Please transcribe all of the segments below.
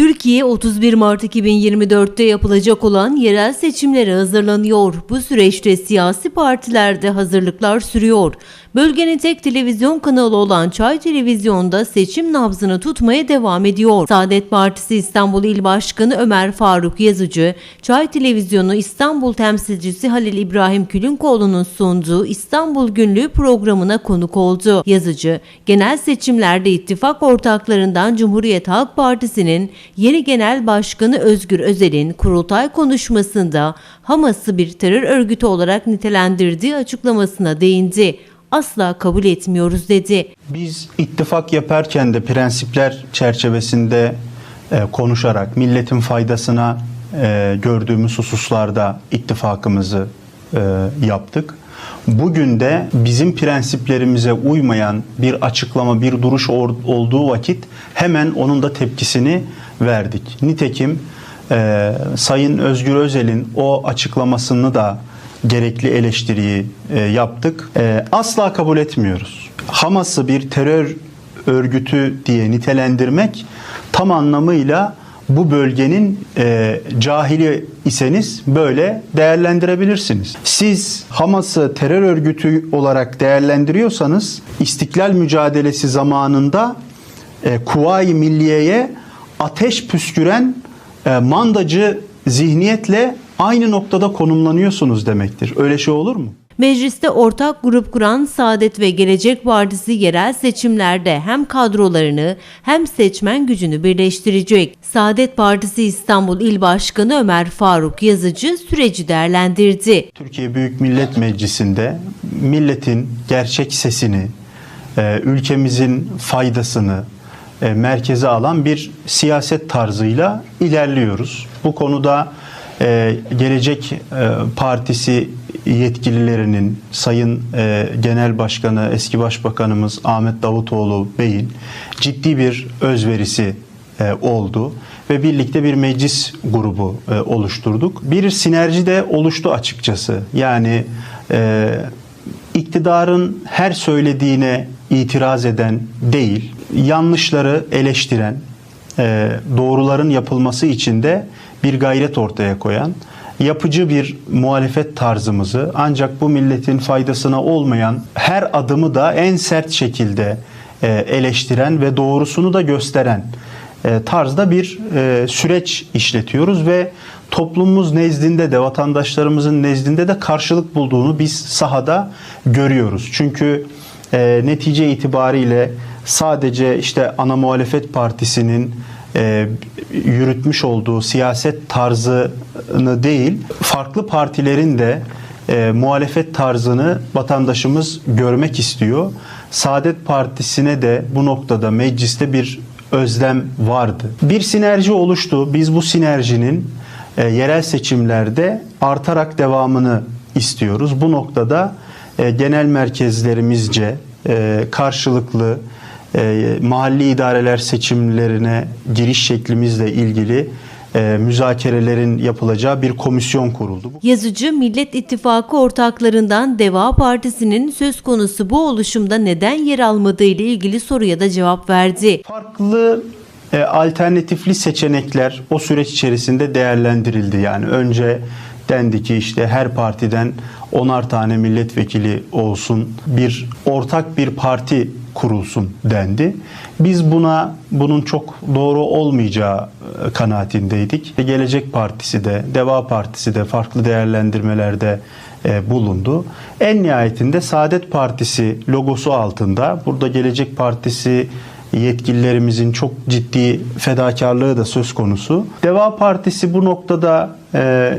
Türkiye 31 Mart 2024'te yapılacak olan yerel seçimlere hazırlanıyor. Bu süreçte siyasi partilerde hazırlıklar sürüyor. Bölgenin tek televizyon kanalı olan Çay Televizyon'da seçim nabzını tutmaya devam ediyor. Saadet Partisi İstanbul İl Başkanı Ömer Faruk Yazıcı, Çay Televizyonu İstanbul temsilcisi Halil İbrahim Külünkoğlu'nun sunduğu İstanbul Günlüğü programına konuk oldu. Yazıcı, genel seçimlerde ittifak ortaklarından Cumhuriyet Halk Partisi'nin yeni genel başkanı Özgür Özel'in kurultay konuşmasında Hamas'ı bir terör örgütü olarak nitelendirdiği açıklamasına değindi. Asla kabul etmiyoruz dedi. Biz ittifak yaparken de prensipler çerçevesinde e, konuşarak milletin faydasına e, gördüğümüz hususlarda ittifakımızı yaptık. Bugün de bizim prensiplerimize uymayan bir açıklama, bir duruş olduğu vakit hemen onun da tepkisini verdik. Nitekim e, Sayın Özgür Özel'in o açıklamasını da gerekli eleştiriyi e, yaptık. E, asla kabul etmiyoruz. Hamas'ı bir terör örgütü diye nitelendirmek tam anlamıyla bu bölgenin e, cahili iseniz böyle değerlendirebilirsiniz. Siz Hamas'ı terör örgütü olarak değerlendiriyorsanız İstiklal mücadelesi zamanında e, Kuvayi Milliye'ye ateş püsküren e, mandacı zihniyetle aynı noktada konumlanıyorsunuz demektir. Öyle şey olur mu? Mecliste ortak grup kuran Saadet ve Gelecek Partisi yerel seçimlerde hem kadrolarını hem seçmen gücünü birleştirecek. Saadet Partisi İstanbul İl Başkanı Ömer Faruk Yazıcı süreci değerlendirdi. Türkiye Büyük Millet Meclisi'nde milletin gerçek sesini, e, ülkemizin faydasını e, merkeze alan bir siyaset tarzıyla ilerliyoruz. Bu konuda e, Gelecek e, Partisi yetkililerinin, Sayın e, Genel Başkanı, eski Başbakanımız Ahmet Davutoğlu Bey'in ciddi bir özverisi e, oldu ve birlikte bir meclis grubu e, oluşturduk. Bir sinerji de oluştu açıkçası. Yani e, iktidarın her söylediğine itiraz eden değil, yanlışları eleştiren, e, doğruların yapılması için de bir gayret ortaya koyan, yapıcı bir muhalefet tarzımızı ancak bu milletin faydasına olmayan her adımı da en sert şekilde e, eleştiren ve doğrusunu da gösteren e, tarzda bir e, süreç işletiyoruz ve toplumumuz nezdinde de vatandaşlarımızın nezdinde de karşılık bulduğunu biz sahada görüyoruz. Çünkü netice itibariyle sadece işte ana muhalefet partisinin e, yürütmüş olduğu siyaset tarzını değil, farklı partilerin de e, muhalefet tarzını vatandaşımız görmek istiyor. Saadet Partisi'ne de bu noktada mecliste bir özlem vardı. Bir sinerji oluştu. Biz bu sinerjinin e, yerel seçimlerde artarak devamını istiyoruz. Bu noktada e, genel merkezlerimizce e, karşılıklı e, mahalli idareler seçimlerine giriş şeklimizle ilgili e, müzakerelerin yapılacağı bir komisyon kuruldu. Yazıcı Millet İttifakı ortaklarından Deva Partisi'nin söz konusu bu oluşumda neden yer almadığı ile ilgili soruya da cevap verdi. Farklı e, alternatifli seçenekler o süreç içerisinde değerlendirildi. Yani önce dendi ki işte her partiden onar tane milletvekili olsun, bir ortak bir parti kurulsun dendi. Biz buna bunun çok doğru olmayacağı e, kanaatindeydik. Gelecek Partisi de, Deva Partisi de farklı değerlendirmelerde e, bulundu. En nihayetinde Saadet Partisi logosu altında burada Gelecek Partisi yetkililerimizin çok ciddi fedakarlığı da söz konusu. Deva Partisi bu noktada e,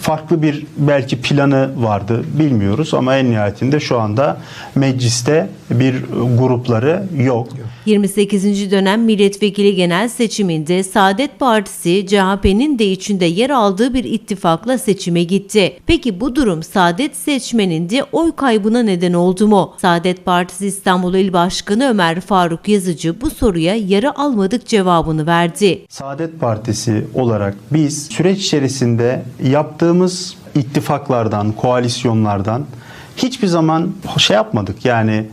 farklı bir belki planı vardı bilmiyoruz ama en nihayetinde şu anda mecliste bir grupları yok. 28. dönem milletvekili genel seçiminde Saadet Partisi CHP'nin de içinde yer aldığı bir ittifakla seçime gitti. Peki bu durum Saadet seçmeninde oy kaybına neden oldu mu? Saadet Partisi İstanbul İl Başkanı Ömer Faruk Yazıcı bu soruya yarı almadık cevabını verdi. Saadet Partisi olarak biz süreç içerisinde yaptığımız ittifaklardan, koalisyonlardan hiçbir zaman şey yapmadık. Yani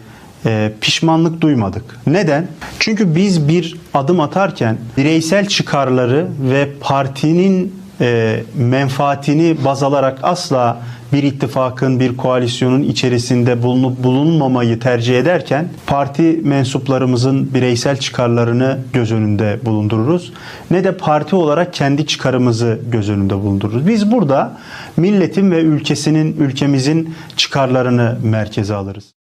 e, pişmanlık duymadık. Neden? Çünkü biz bir adım atarken bireysel çıkarları ve partinin e, menfaatini baz alarak asla bir ittifakın, bir koalisyonun içerisinde bulunup bulunmamayı tercih ederken parti mensuplarımızın bireysel çıkarlarını göz önünde bulundururuz. Ne de parti olarak kendi çıkarımızı göz önünde bulundururuz. Biz burada milletin ve ülkesinin, ülkemizin çıkarlarını merkeze alırız.